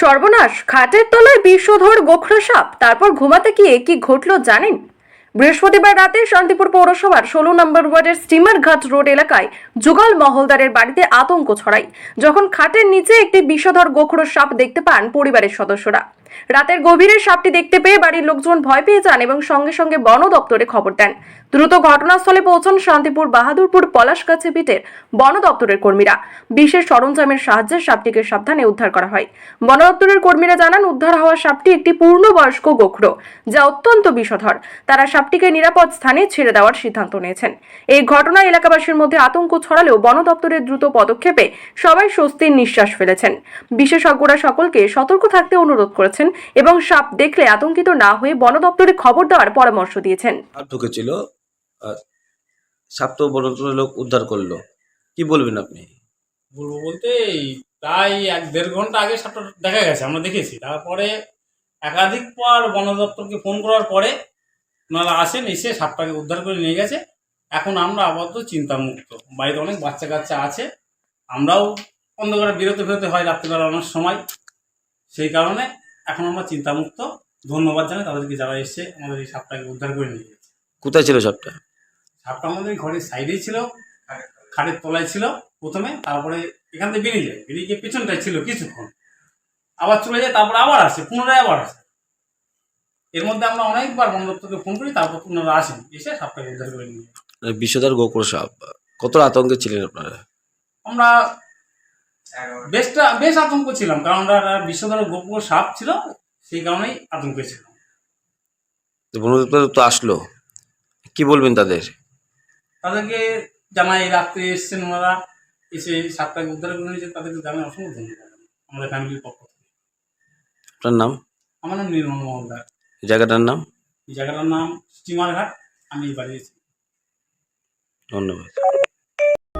সর্বনাশ, খাটের তলায় বিষধর গোখরা সাপ, তারপর ঘুমাতে গিয়ে কি ঘটলো জানেন? বৃহস্পতিবার রাতে শান্তিপুর পৌরসভার ষোলো নম্বর ওয়ার্ডের স্টিমার ঘাট রোড এলাকায় যুগল মহলদারের বাড়িতে আতঙ্ক ছড়ায়। যখন খাটের নিচে একটি বিষধর গোখরো সাপ দেখতে পান পরিবারের সদস্যরা রাতের গভীরে সাপটি দেখতে পেয়ে বাড়ির লোকজন ভয় পেয়ে যান এবং সঙ্গে সঙ্গে বন দপ্তরে খবর দেন। দ্রুত ঘটনাস্থলে পৌঁছন শান্তিপুর বাহাদুরপুর পলাশগাছি বিটের বন দপ্তরের কর্মীরা। বিশেষ সরঞ্জামের সাহায্যে সাপটিকে সাবধানে উদ্ধার করা হয়। বন দপ্তরের কর্মীরা জানান, উদ্ধার হওয়া সাপটি একটি পূর্ণবয়স্ক গোখরো, যা অত্যন্ত বিষধর। তারা সাপটিকে নিরাপদ স্থানে ছেড়ে দেওয়ার সিদ্ধান্ত নিয়েছেন। এই ঘটনা এলাকাবাসীর মধ্যে আতঙ্ক ছড়ালেও বন দপ্তরের দ্রুত পদক্ষেপে সবাই স্বস্তির নিঃশ্বাস ফেলেছেন। বিশেষজ্ঞরা সকলকে সতর্ক থাকতে অনুরোধ করেছেন। এবং সাপ দেখলে আতঙ্কিত না হয়ে বন দপ্তরে খবর দেওয়ার পরামর্শ দিয়েছেন। ঢুকেছিল আর সাপ তো বড় লোক উদ্ধার করল। কি বলবেন আপনি? বলব বলতে এই প্রায় এক দেড় ঘণ্টা আগে সাপটা দেখা গেছে আমরা দেখেছি। তারপরে একাধিক পর বন দপ্তরকে ফোন করার পরে ওনারা আসেন এসে সাপটাকে উদ্ধার করে নিয়ে গেছে। এখন আমরা আপাতত চিন্তামুক্ত। বাড়িতে অনেক বাচ্চা কাচ্চা আছে। আমরাও অন্ধকারে বেরোতে ফেরোতে হয় রাত্রিবেলা অনেক সময়। সেই কারণে এখন আমরা চিন্তামুক্ত। ধন্যবাদ জানাই তাদেরকে যারা এসে আমাদের এই সাপটাকে উদ্ধার করে নিয়ে গেছে। কোথায় ছিল সাপটা? সাপটা আমাদের ঘরের সাইডেই ছিল খাটের তলায় ছিল প্রথমে তারপরে এখান থেকে বেরিয়ে যায়। বেরিয়ে গিয়ে পেছনটায় ছিল কিছুক্ষণ। আবার চলে যায় তারপরে আবার আসে পুনরায় আবার আসে। এর মধ্যে আমরা অনেকবার বন দপ্তরকে ফোন করি তারপর পুনরায় আসেন। এসে সাপটাকে উদ্ধার করে নিয়ে যায়। মানে বিষধর গোকুর সাপ। কত আতঙ্কে ছিলেন আপনারা? আমরা বেশটা বেশ আতঙ্ক ছিলাম কারণ আমরা একটা বিশ্বধর গোপুর সাপ ছিল সেই কারণেই আতঙ্কে ছিলাম। তো বন দপ্তর তো আসলো। কি বলবেন তাদের? তাদেরকে জানাই রাত্রে এসছেন ওনারা এসে এই সাপটাকে উদ্ধার করে নিয়েছে তাদেরকে জানাই অসংখ্য ধন্যবাদ আমাদের ফ্যামিলির পক্ষ থেকে। আপনার নাম? আমার নাম নির্মল মহলদার। এই জায়গাটার নাম? এই জায়গাটার নাম স্টিমার ঘাট আমি এই বাড়িয়েছি ধন্যবাদ।